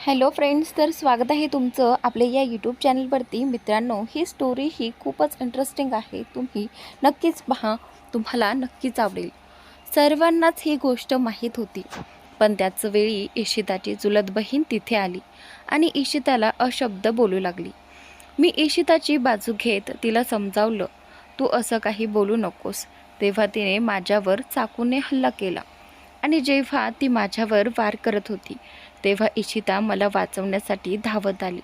Hello friends तर स्वागत आहे तुमचं आपल्या या यूट्यूब चॅनलवरती मित्रांनो ही स्टोरी ही खूपच इंटरेस्टिंग आहे. तुम्ही नक्कीच पहा तुम्हाला नक्कीच आवडेल. सर्वांनाच ही गोष्ट माहीत होती. पण त्याच वेळी इशिताची चुलत बहीण तिथे आली आणि इशिताला अशब्द बोलू लागली. मी इशिताची बाजू घेत तिला समजावलं तू असं काही बोलू नकोस. तेव्हा तिने माझ्यावर चाकूने हल्ला केला आणि जेव्हा ती माझ्यावर वार करत होती तेव्हा इशिता मला वाचवण्यासाठी धावत आली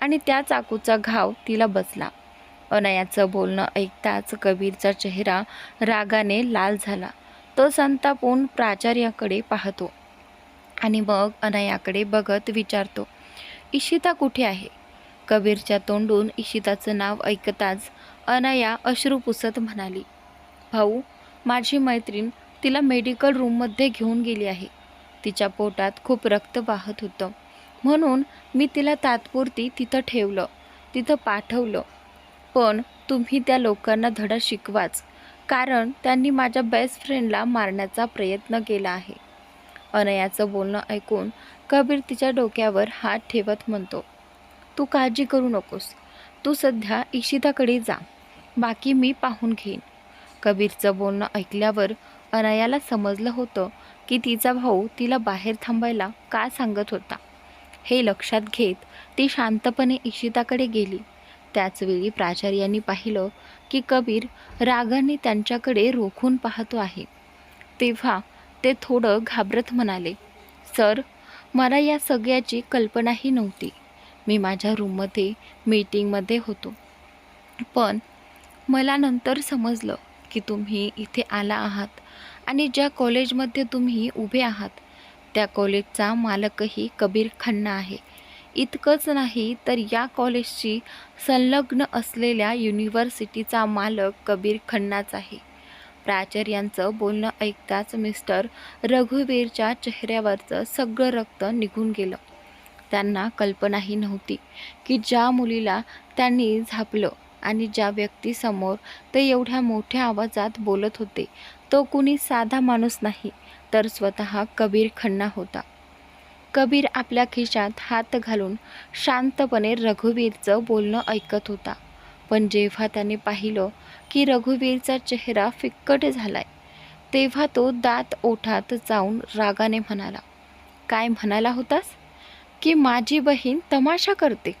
आणि त्या चाकूचा घाव तिला बसला. अनयाचं बोलणं ऐकताच कबीरचा चेहरा रागाने लाल झाला. तो संतापून प्राचार्याकडे पाहतो आणि मग अनयाकडे बघत विचारतो इशिता कुठे आहे? कबीरच्या तोंडून इशिताचं नाव ऐकताच अनया अश्रू पुसत म्हणाली भाऊ माझी मैत्रीण तिला मेडिकल रूममध्ये घेऊन गेली आहे. तिच्या पोटात खूप रक्त वाहत होतं. म्हणून मी तिला तात्पुरती तिथं ठेवलं तिथं पाठवलं. पण तुम्ही त्या लोकांना धडा शिकवाच कारण त्यांनी माझ्या बेस्ट फ्रेंडला मारण्याचा प्रयत्न केला आहे. अनयाचं बोलणं ऐकून कबीर तिच्या डोक्यावर हात ठेवत म्हणतो तू काळजी करू नकोस. तू सध्या इशिताकडे जा. बाकी मी पाहून घेईन. कबीरचं बोलणं ऐकल्यावर अनयाला समजलं होतं की तिचा भाऊ तिला बाहेर थांबायला का सांगत होता. हे लक्षात घेत ती शांतपणे इशिताकडे गेली. त्याचवेळी प्राचार्यांनी पाहिलं की कबीर रागाने त्यांच्याकडे रोखून पाहतो आहे. तेव्हा ते थोडं घाबरत म्हणाले सर मला या सगळ्याची कल्पनाही नव्हती. मी माझ्या रूममध्ये मीटिंगमध्ये होतो. पण मला नंतर समजलं की तुम्ही इथे आला आहात आणि ज्या कॉलेजमध्ये तुम्ही उभे आहात त्या कॉलेजचा मालकही कबीर खन्ना आहे. इतकंच नाही तर या कॉलेजशी संलग्न असलेल्या युनिव्हर्सिटीचा मालक कबीर खन्नाच आहे. प्राचार्यांचं बोलणं ऐकताच मिस्टर रघुवीरच्या चेहऱ्यावरचं सगळं रक्त निघून गेलं. त्यांना कल्पनाही नव्हती की ज्या मुलीला त्यांनी झापलं आणि ज्या व्यक्तीसमोर ते एवढ्या मोठ्या आवाजात बोलत होते तो कुणी साधा माणूस नाही तर स्वतः कबीर खन्ना होता. कबीर आपल्या खिशात हात घालून शांतपणे रघुवीरचं बोलणं ऐकत होता. पण जेव्हा त्याने पाहिलं की रघुवीरचा चेहरा फिक्कट झालाय तेव्हा तो दात ओठात जाऊन रागाने म्हणाला काय म्हणाला होतास? की माझी बहीण तमाशा करते?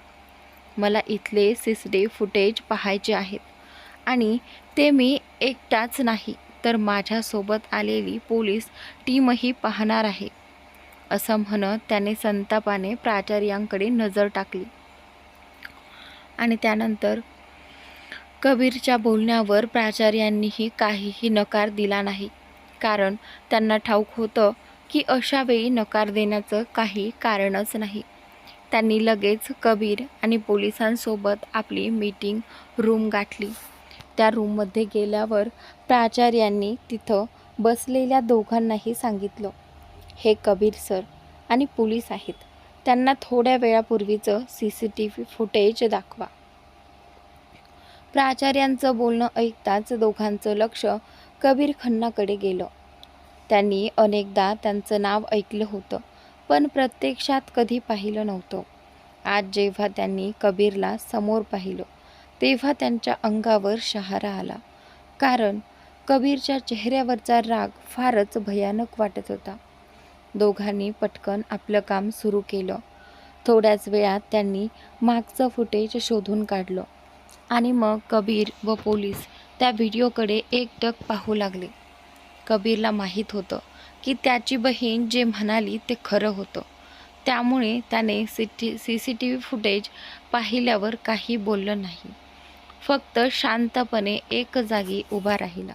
मला इथले सिसडे फुटेज पाहायचे आहेत आणि ते मी एकटाच नाही. तर माझ्यासोबत आलेली पोलीस टीमही पाहणार आहे असं म्हणत त्याने संतापाने प्राचार्यांकडे नजर टाकली. आणि त्यानंतर कबीरच्या बोलण्यावर प्राचार्यांनीही काहीही नकार दिला नाही कारण त्यांना ठाऊक होतं की अशा वेळी नकार देण्याचं काही कारणच नाही. त्यांनी लगेच कबीर आणि पोलिसांसोबत आपली मीटिंग रूम गाठली. त्या रूममध्ये गेल्यावर प्राचार्यांनी तिथं बसलेल्या दोघांनाही सांगितलं हे कबीर सर आणि पोलीस आहेत त्यांना थोड्या वेळापूर्वीचं C C T V footage दाखवा. प्राचार्यांचं बोलणं ऐकताच दोघांचं लक्ष कबीर खन्नाकडे गेलं. त्यांनी अनेकदा त्यांचं नाव ऐकलं होतं पण प्रत्यक्षात कधी पाहिलं नव्हतं. आज जेव्हा त्यांनी कबीरला समोर पाहिलं तेव्हा त्यांच्या अंगावर शहारा आला. कारण कबीरच्या चेहऱ्यावरचा राग फारच भयानक वाटत होता. दोघांनी पटकन आपलं काम सुरू केलं. थोड्याच वेळात त्यांनी मागचं फुटेज शोधून काढलं. आणि मग कबीर व पोलीस त्या व्हिडिओकडे एकटक पाहू लागले. कबीरला माहीत होतं की त्याची बहीण जे म्हणाली ते खरं होतं. त्यामुळे त्याने C T C C T V footage पाहिल्यावर काही बोललं नाही. फक्त शांतपणे एक जागी उभा राहिला.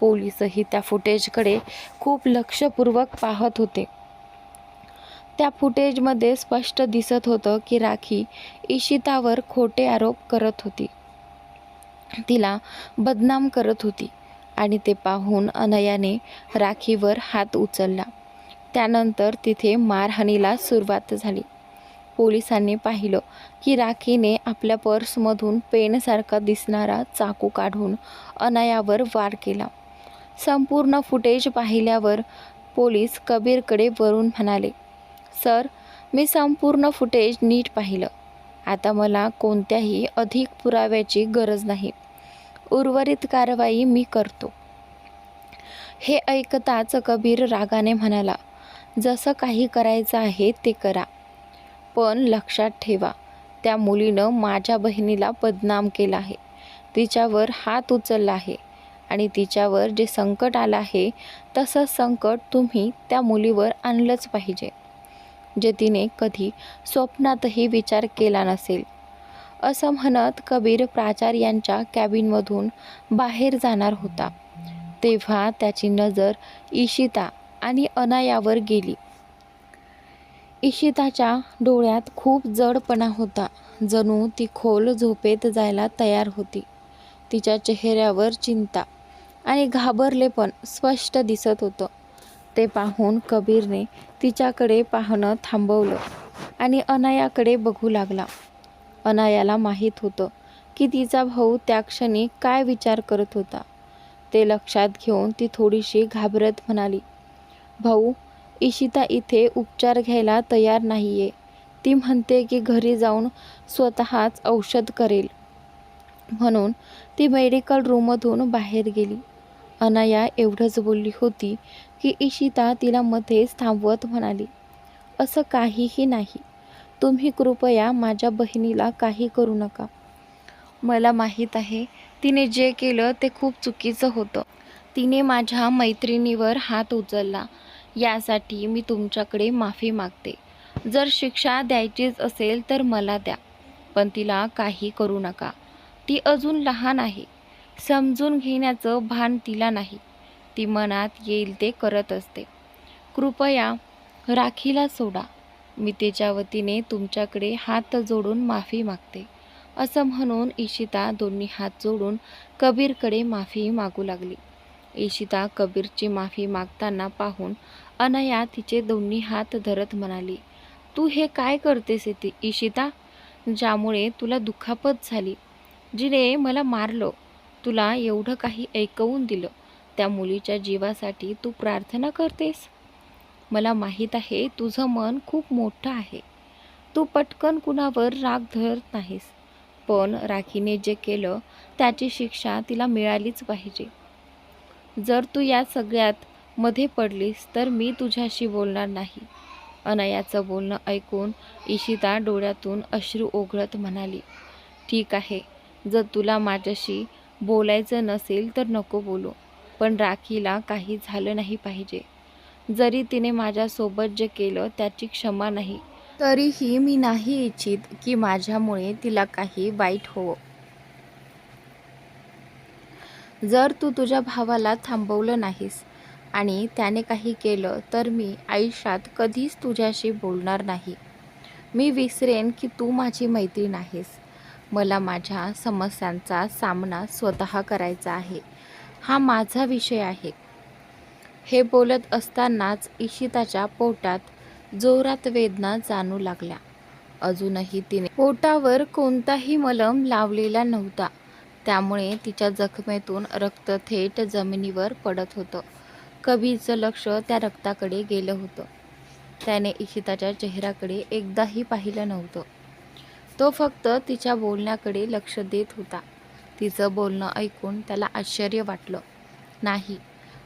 पोलीसही त्या फुटेजकडे खूप लक्षपूर्वक पाहत होते. त्या फुटेजमध्ये स्पष्ट दिसत होतं की राखी इशितावर खोटे आरोप करत होती. तिला बदनाम करत होती आणि ते पाहून अनयाने राखीवर हात उचलला. त्यानंतर तिथे मारहाणीला सुरुवात झाली. पोलिसांनी पाहिलं की राखीने आपल्या पर्समधून पेनसारखा दिसणारा चाकू काढून अनायावर वार केला. संपूर्ण फुटेज पाहिल्यावर पोलीस कबीरकडे वरून म्हणाले सर मी संपूर्ण फुटेज नीट पाहिलं. आता मला कोणत्याही अधिक पुराव्याची गरज नाही. उर्वरित कारवाई मी करतो. हे ऐकताच कबीर रागाने म्हणाला जसं काही करायचं आहे ते करा. पण लक्षात ठेवा. त्या मुलीनं माझ्या बहिणीला बदनाम केला आहे. तिच्यावर हात उचलला आहे आणि तिच्यावर जे संकट आलं आहे तसं संकट तुम्ही त्या मुलीवर आणलंच पाहिजे. जे तिने कधी स्वप्नातही विचार केला नसेल. असं म्हणत कबीर प्राचार्यांच्या कॅबिनमधून बाहेर जाणार होता. तेव्हा त्याची नजर इशिता आणि अनायावर गेली. इशिताच्या डोळ्यात खूप जडपणा होता. जणू ती खोल झोपेत जायला तयार होती. तिच्या चेहऱ्यावर चिंता आणि घाबरले पण स्पष्ट दिसत होतं. ते पाहून कबीरने तिच्याकडे पाहणं थांबवलं आणि अनायाकडे बघू लागला. अनायाला माहीत होतं की तिचा भाऊ त्या क्षणी काय विचार करत होता. ते लक्षात घेऊन ती थोडीशी घाबरत म्हणाली भाऊ इशिता इथे उपचार घ्यायला तयार नाही आहे ती म्हणते की घरी जाऊन स्वतःच औषध करेल. म्हणून ती मेडिकल रूममधून बाहेर गेली. अनाया एवढंच बोलली होती की इशिता तिला मध्येच थांबवत म्हणाली असं काहीही नाही. तुम्ही कृपया माझ्या बहिणीला काही करू नका. मला माहीत आहे तिने जे केलं ते खूप चुकीचं होतं. तिने माझ्या मैत्रिणीवर हात उचलला. यासाठी मी तुमच्याकडे माफी मागते. जर शिक्षा द्यायचीच असेल तर मला द्या पण तिला काही करू नका. ती अजून लहान आहे. समजून घेण्याचं भान तिला नाही. ती मनात येईल ते करत असते. कृपया राखीला सोडा. मी तिच्या वतीने तुमच्याकडे हात जोडून माफी मागते. असं म्हणून इशिता दोन्ही हात जोडून कबीरकडे माफी मागू लागली. इशिता कबीरची माफी मागताना पाहून अनया तिचे दोन्ही हात धरत म्हणाली तू हे काय करतेस ती इशिता ज्यामुळे तुला दुखापत झाली. जिने मला मारलं तुला एवढं काही ऐकवून दिलं त्या मुलीच्या जीवासाठी तू प्रार्थना करतेस? मला माहीत आहे तुझं मन खूप मोठं आहे. तू पटकन कुणावर राग धरत नाहीस. पण राखीने जे केलं त्याची शिक्षा तिला मिळालीच पाहिजे. जर तू या सगळ्यात मध्ये पडलीस तर मी तुझ्याशी बोलणार नाही. अनयाचं बोलणं ऐकून इशिता डोळ्यातून अश्रू ओघळत म्हणाली ठीक आहे जर तुला माझ्याशी बोलायचं नसेल तर नको बोलू. पण राखीला काही झालं नाही पाहिजे. जरी तिने माझ्यासोबत जे केलं त्याची क्षमा नाही. तरीही मी नाही इच्छित की माझ्यामुळे तिला काही वाईट होवं. जर तू तुझ्या भावाला थांबवलं नाहीस आणि त्याने काही केलं तर मी आयुष्यात कधीच तुझ्याशी बोलणार नाही. मी विसरेन की तू माझी मैत्रीण आहेस. मला माझ्या समस्यांचा सामना स्वतः करायचा आहे. हा माझा विषय आहे. हे बोलत असतानाच इशिताच्या पोटात जोरात वेदना जाणू लागल्या. अजूनही तिने पोटावर कोणताही मलम लावलेला नव्हता. त्यामुळे तिच्या जखमेतून रक्त थेट जमिनीवर पडत होतं. कबीरचं लक्ष त्या रक्ताकडे गेलं होतं. त्याने इशिताच्या चेहऱ्याकडे एकदाही पाहिलं नव्हतं. तो फक्त तिच्या बोलण्याकडे लक्ष देत होता. तिचं बोलणं ऐकून त्याला आश्चर्य वाटलं. नाही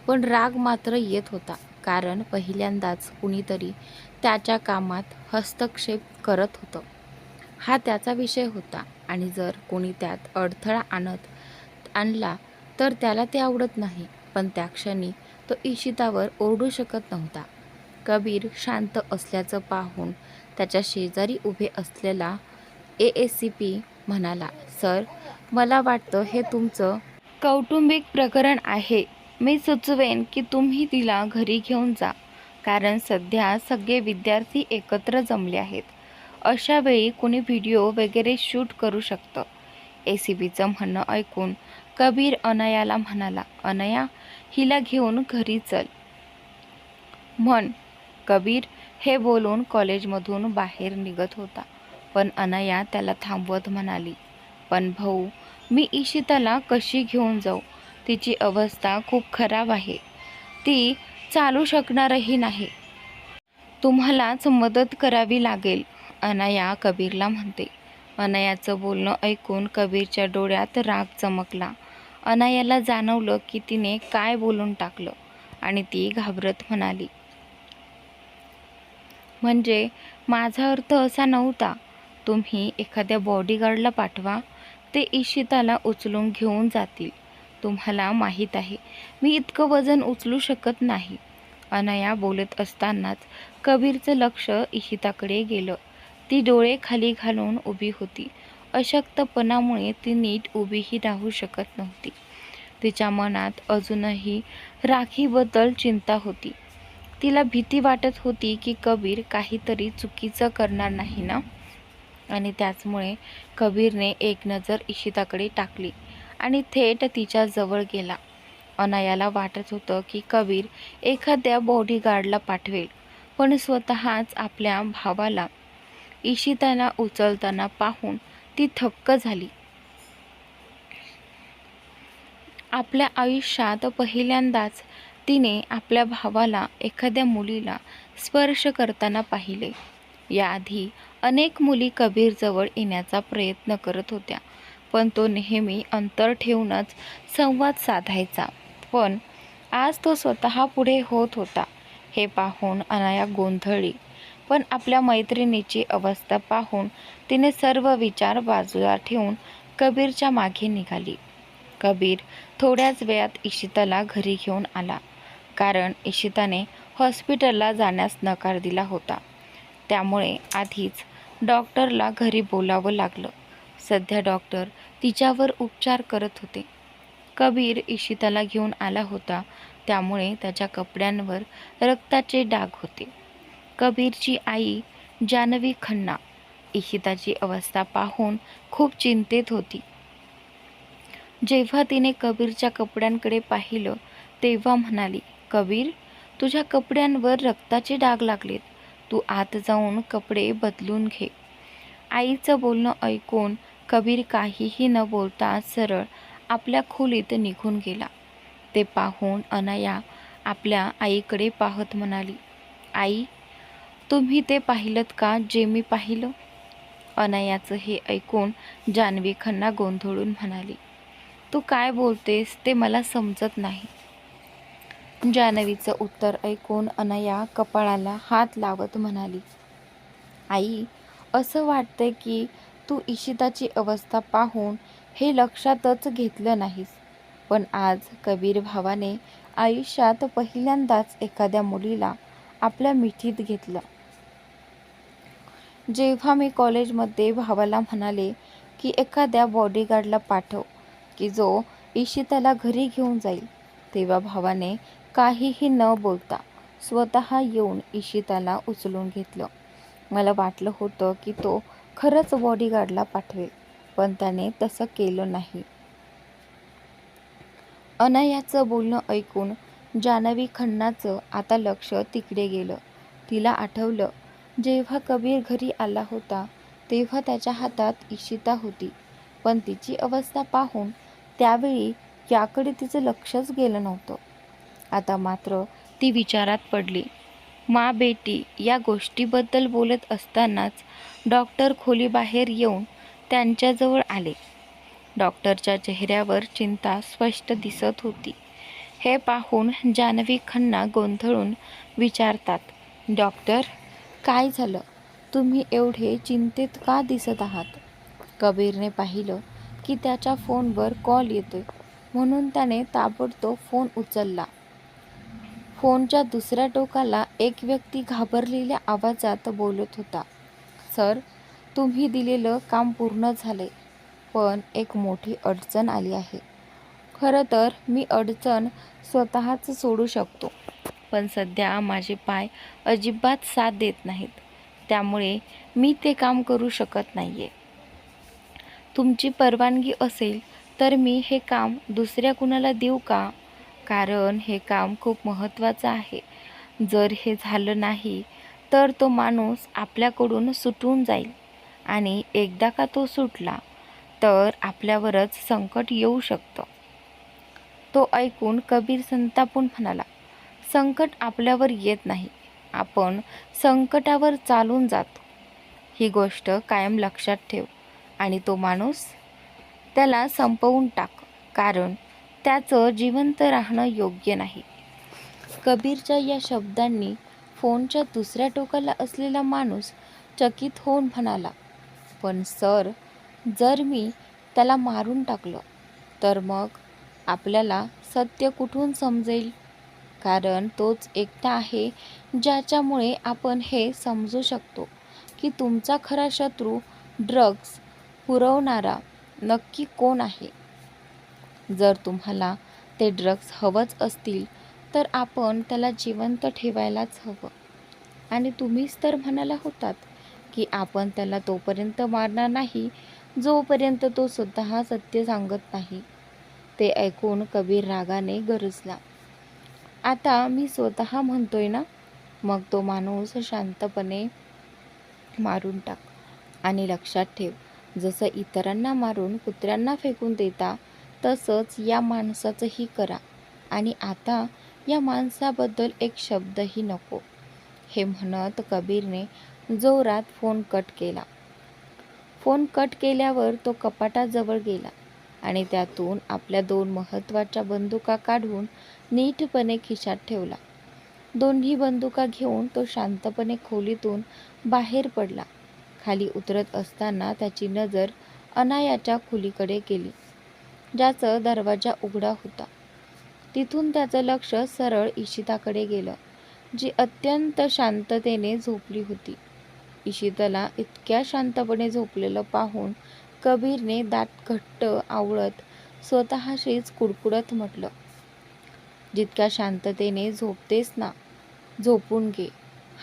पण राग मात्र येत होता कारण पहिल्यांदाच कुणीतरी त्याच्या कामात हस्तक्षेप करत होतं. हा त्याचा विषय होता. आणि जर कोणी त्यात अडथळा आणत आणला तर त्याला ते आवडत नाही. पण त्या क्षणी तो इशितावर ओरडू शकत नव्हता. कबीर शांत असल्याचं पाहून त्याच्या शेजारी उभे असलेला ए एस सी पी म्हणाला सर मला वाटतं हे तुमचं कौटुंबिक प्रकरण आहे. मी सुचवेन की तुम्ही तिला घरी घेऊन जा. कारण सध्या सगळे विद्यार्थी एकत्र जमले आहेत. अशावेळी कुणी व्हिडिओ वगैरे शूट करू शकतं. ए सी बीचं म्हणणं ऐकून कबीर अनयाला म्हणाला अनया हिला घेऊन घरी चल. म्हण कबीर हे बोलून कॉलेजमधून बाहेर निघत होता. पण अनया त्याला थांबवत म्हणाली पण भाऊ मी इशिताला कशी घेऊन जाऊ? तिची अवस्था खूप खराब आहे. ती चालू शकणारही नाही. तुम्हालाच मदत करावी लागेल. अनाया कबीरला म्हणते. अनायाचं बोलणं ऐकून कबीरच्या डोळ्यात राग चमकला. अनायाला जाणवलं की तिने काय बोलून टाकलं आणि ती घाबरत म्हणाली म्हणजे माझा अर्थ असा नव्हता. तुम्ही एखाद्या बॉडीगार्डला पाठवा. ते इशिताला उचलून घेऊन जातील. तुम्हाला माहीत आहे मी इतकं वजन उचलू शकत नाही. अनया बोलत असतानाच कबीरचं लक्ष इशिताकडे गेलं. ती डोळे खाली घालून उभी होती. अशक्तपणामुळे ती नीट उभीही राहू शकत नव्हती. तिच्या मनात अजूनही राखीबद्दल चिंता होती. तिला भीती वाटत होती की कबीर काहीतरी चुकीचं करणार नाही ना? आणि त्याचमुळे कबीरने एक नजर इशिताकडे टाकली आणि थेट तिच्या जवळ गेला. अनायाला वाटत होतं की कबीर एखाद्या बॉडीगार्डला पाठवेल पण स्वतःच आपल्या भावाला इशिताला उचलताना पाहून ती थक्क झाली. आपल्या आयुष्यात पहिल्यांदाच तिने आपल्या भावाला एखाद्या मुलीला स्पर्श करताना पाहिले. याआधी अनेक मुली कबीरजवळ येण्याचा प्रयत्न करत होत्या पण तो नेहमी अंतर ठेवूनच संवाद साधायचा. पण आज तो स्वतः पुढे होत होता हे पाहून अनाया गोंधळली. पण आपल्या मैत्रिणीची अवस्था पाहून तिने सर्व विचार बाजूला ठेवून कबीरच्या मागे निघाली. कबीर थोड्याच वेळात इशिताला घरी घेऊन आला. कारण इशिताने हॉस्पिटलला जाण्यास नकार दिला होता. त्यामुळे आधीच डॉक्टरला घरी बोलावं लागलं. सध्या डॉक्टर तिच्यावर उपचार करत होते. कबीर इशिताला घेऊन आला होता. त्यामुळे त्याच्या कपड्यांवर रक्ताचे डाग होते. कबीरची आई जानवी खन्ना. इशिताची अवस्था पाहून खूप चिंतेत होती. जेव्हा तिने कबीरच्या कपड्यांकडे पाहिलं तेव्हा म्हणाली कबीर तुझ्या कपड्यांवर रक्ताचे डाग लागलेत. तू आत जाऊन कपडे बदलून घे. आईचं बोलणं ऐकून कबीर काहीही न बोलता सरळ आपल्या खोलीत निघून गेला. ते पाहून अनाया आपल्या आईकडे पाहत म्हणाली आई तुम्ही ते पाहिलं का जे मी पाहिलं? अनायाचं हे ऐकून जान्हवी खन्ना गोंधळून म्हणाली तू काय बोलतेस ते मला समजत नाही. जान्हवीचं उत्तर ऐकून अनया कपाळाला हात लावत म्हणाली आई असं वाटतंय की तू इशिताची अवस्था पाहून हे लक्षातच घेतलं नाहीस. पण आज कबीर भावाने आयुष्यात पहिल्यांदाच एखाद्या मुलीला आपल्या मिठीत घेतलं. जेव्हा मी कॉलेजमध्ये भावाला म्हणाले की एखाद्या बॉडीगार्डला पाठव की जो इशिताला घरी घेऊन जाईल तेव्हा भावाने काहीही न बोलता स्वतः येऊन इशिताला उचलून घेतलं. मला वाटलं होतं की तो खरंच बॉडीगार्डला पाठवेल पण त्याने तसं केलं नाही. अनयाचं बोलणं ऐकून जानवी खन्नाचं आता लक्ष तिकडे गेलं. तिला आठवलं जेव्हा कबीर घरी आला होता तेव्हा त्याच्या हातात इशिता होती. पण तिची अवस्था पाहून त्यावेळी याकडे तिचं लक्षच गेलं नव्हतं. आता मात्र ती विचारात पडली. मा बेटी या गोष्टीबद्दल बोलत असतानाच डॉक्टर खोलीबाहेर येऊन त्यांच्याजवळ आले. डॉक्टरच्या चेहऱ्यावर चिंता स्पष्ट दिसत होती. हे पाहून जानवी खन्ना गोंधळून विचारतात डॉक्टर काय झालं? तुम्ही एवढे चिंतेत का दिसत आहात? कबीरने पाहिलं की त्याच्या फोनवर कॉल येतोय. म्हणून त्याने ताबडतोब फोन उचलला. फोनच्या दुसऱ्या टोकाला एक व्यक्ती घाबरलेल्या आवाजात बोलत होता. सर तुम्ही दिलेलं काम पूर्ण झाले पण एक मोठी अडचण आली आहे. खरं तर मी अडचण स्वतःच सोडू शकतो. पण सध्या माझे पाय अजिबात साथ देत नाहीत. त्यामुळे मी ते काम करू शकत नाही आहे तुमची परवानगी असेल तर मी हे काम दुसऱ्या कुणाला देऊ का? कारण हे काम खूप महत्त्वाचं आहे. जर हे झालं नाही तर तो माणूस आपल्याकडून सुटून जाईल आणि एकदा का तो सुटला तर आपल्यावरच संकट येऊ शकतं. तो ऐकून कबीर संतापून म्हणाला संकट आपल्यावर येत नाही. आपण संकटावर चालून जातो. ही गोष्ट कायम लक्षात ठेव आणि तो माणूस त्याला संपवून टाक कारण त्याचं जिवंत राहणं योग्य नाही. कबीरच्या या शब्दांनी फोनच्या दुसऱ्या टोकाला असलेला माणूस चकित होऊन म्हणाला पण सर जर मी त्याला मारून टाकलं तर मग आपल्याला सत्य कुठून समजेल? कारण तोच एकटा आहे ज्याच्यामुळे आपण हे समजू शकतो की तुमचा खरा शत्रू ड्रग्ज पुरवणारा नक्की कोण आहे. जर तुम्हाला ते ड्रग्ज हवंच असतील तर आपण त्याला जिवंत ठेवायलाच हवं. आणि तुम्हीच तर म्हणाला होतात की आपण त्याला तोपर्यंत मारणार नाही जोपर्यंत तो स्वतः सत्य सांगत नाही. ते ऐकून कबीर रागाने गरजला. आता मी स्वतः म्हणतोय ना मग तो माणूस शांतपणे मारून टाक आणि लक्षात ठेव. जसं इतरांना मारून कुत्र्यांना फेकून देता तसंच या माणसाचंही करा. आणि आता या माणसाबद्दल एक शब्दही नको. हे म्हणत कबीरने जोरात फोन कट केला. फोन कट केल्यावर तो कपाटाजवळ गेला आणि त्यातून आपल्या दोन महत्त्वाच्या बंदुका काढून नीटपणे खिशात ठेवला. दोन्ही बंदुका घेऊन तो शांतपणे खोलीतून बाहेर पडला. खाली उतरत असताना त्याची नजर अनायाच्या खोलीकडे गेली ज्याचं दरवाजा उघडा होता. तिथून त्याचं लक्ष सरळ इशिताकडे गेलं जी अत्यंत शांततेने झोपली होती. इशिताला इतक्या शांतपणे झोपलेलं पाहून कबीरने दात घट्ट आवळत स्वतःशीच कुडकुडत म्हटलं जितक्या शांततेने झोपतेस ना झोपून घे.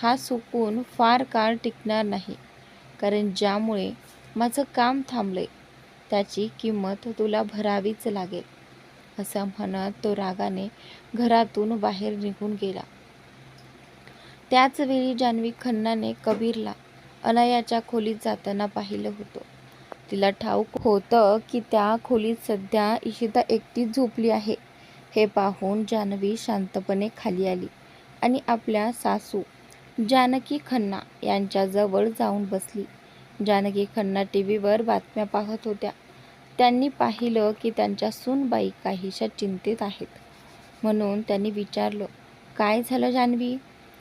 हा सुकून फार काळ टिकणार नाही. कारण ज्यामुळे माझं काम थांबलंय त्याची किंमत तुला भरावीच लागेल. असं म्हणत तो रागाने घरातून बाहेर निघून गेला. त्याच वेळी जान्हवी खन्नाने कबीरला अनायाच्या खोलीत जाताना पाहिलं होतं. तिला ठाऊक होतं की त्या खोलीत सध्या इशिता एकटीच झोपली आहे. हे पाहून जान्हवी शांतपणे खाली आली आणि आपल्या सासू जानकी खन्ना यांच्याजवळ जाऊन बसली. जानकी खन्ना टी व्हीवर बातम्या पाहत होत्या. त्यांनी पाहिलं की त्यांच्या सूनबाई काहीशा चिंतेत आहेत. म्हणून त्यांनी विचारलं काय झालं जान्हवी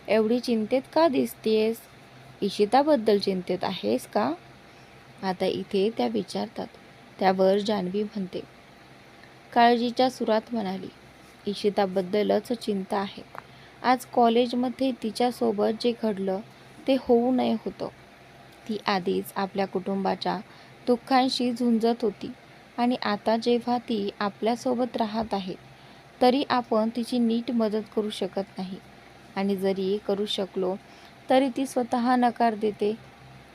एवढी चिंतेत का दिसतेस? इशिताबद्दल चिंतेत आहेस का? आता इथे त्या विचारतात. त्यावर जान्हवी म्हणते. काळजीच्या सुरात म्हणाली इशिताबद्दलच चिंता आहे. आज कॉलेजमध्ये तिच्यासोबत जे घडलं ते होऊ नये होतं. ती आधीच आपल्या कुटुंबाच्या दुःखांशी झुंजत होती आणि आता जेव्हा ती आपल्यासोबत राहत आहे तरी आपण तिची नीट मदत करू शकत नाही. आणि जरी करू शकलो तरी ती स्वतः नकार देते.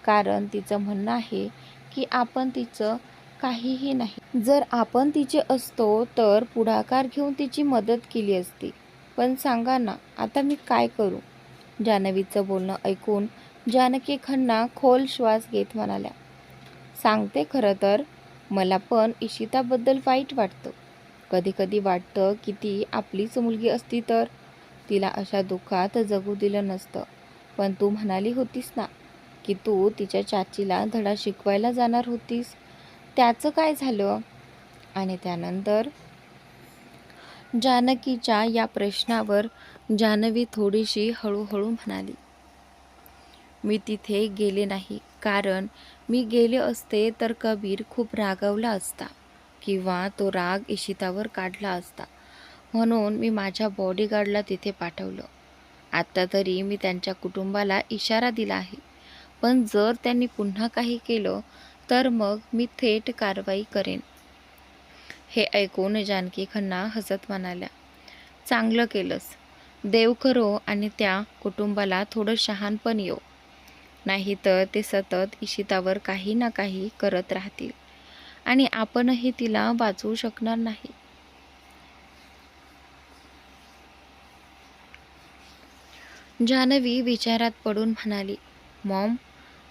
कारण तिचं म्हणणं आहे की आपण तिचं काहीही नाही. जर आपण तिचे असतो तर पुढाकार घेऊन तिची मदत केली असती. पण सांगा ना आता मी काय करू? जानवीचं बोलणं ऐकून जानकी खन्ना खोल श्वास घेत म्हणाल्या सांगते खरं तर मला पण इशिताबद्दल वाईट वाटतं. कधी कधी वाटतं की ती आपलीच मुलगी असती तर. तिला अशा दुःखात जगू दिलं नसतं. पण तू म्हणाली होतीस ना की तू तिच्या चाचीला धडा शिकवायला जाणार होतीस. त्याचं काय झालं? आणि त्यानंतर जानकीच्या या प्रश्नावर जानवी थोडीशी हळूहळू म्हणाली मी तिथे गेले नाही. कारण मी गेले असते तर कबीर खूप रागवला असता किंवा तो राग इशितावर काढला असता. म्हणून मी माझ्या बॉडीगार्डला तिथे पाठवलं. आत्ता तरी मी त्यांच्या कुटुंबाला इशारा दिला आहे. पण जर त्यांनी पुन्हा काही केलं तर मग मी थेट कारवाई करेन. हे ऐकून जानकी खन्ना हसत म्हणाल्या. चांगलं केलंस. देव करो आणि त्या कुटुंबाला थोडं शहाणपण येऊ. नाहीतर ते सतत इशितावर काही ना काही करत राहतील. आणि आपणही तिला वाचवू शकणार नाही. जान्हवी विचारात पडून म्हणाली मॉम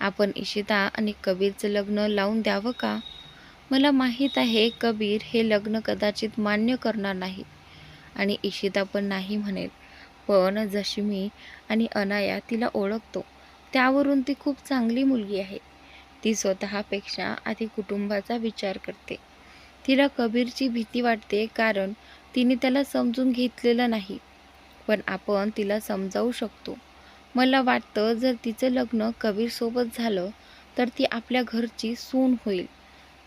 आपण इशिता आणि कबीरचं लग्न लावून द्यावं का? मला माहीत आहे कबीर हे लग्न कदाचित मान्य करणार नाही. आणि इशिता पण नाही म्हणेल. पण जशी मी आणि अनाया तिला ओळखतो. त्यावरून ती खूप चांगली मुलगी आहे. ती स्वतःपेक्षा आधी कुटुंबाचा विचार करते. तिला कबीरची भीती वाटते कारण तिने त्याला समजून घेतलेलं नाही. पण आपण तिला समजावू शकतो. मला वाटतं जर तिचं लग्न कबीरसोबत झालं तर ती आपल्या घरची सून होईल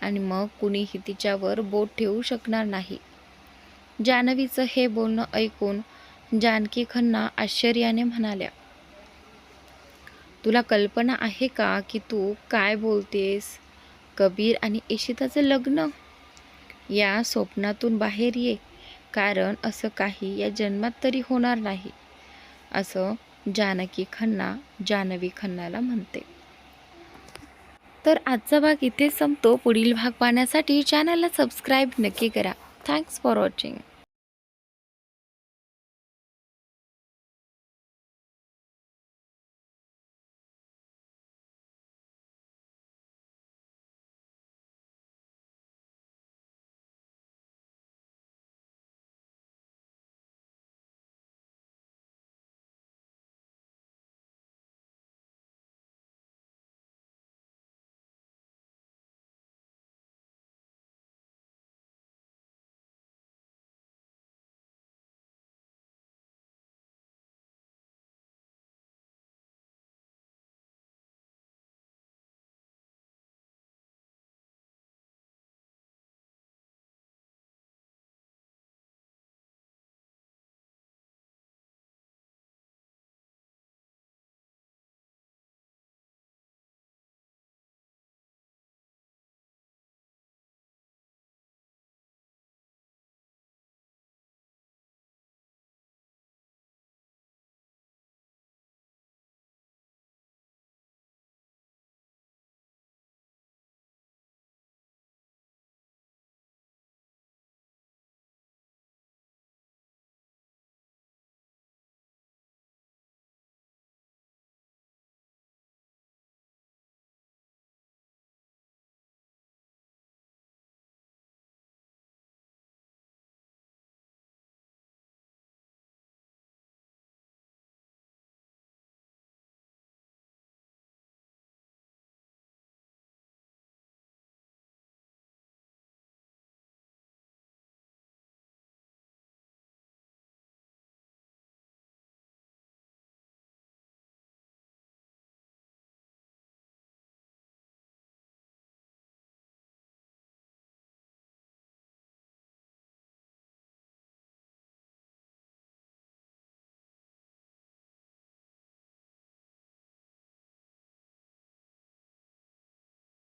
आणि मग कुणीही तिच्यावर बोट ठेवू शकणार नाही. जान्हवीचं हे बोलणं ऐकून जानकी खन्ना आश्चर्याने म्हणाल्या तुला कल्पना आहे का की तू काय बोलतेस? कबीर आणि इशिताचं लग्न? या स्वप्नातून बाहेर ये कारण असं काही या जन्मात तरी होणार नाही. असं जानकी खन्ना जानवी खन्नाला म्हणते. तर आजचा भाग इथे संपतो. पुढील भाग पाहण्यासाठी चॅनलला सबस्क्राईब नक्की करा. Thanks for watching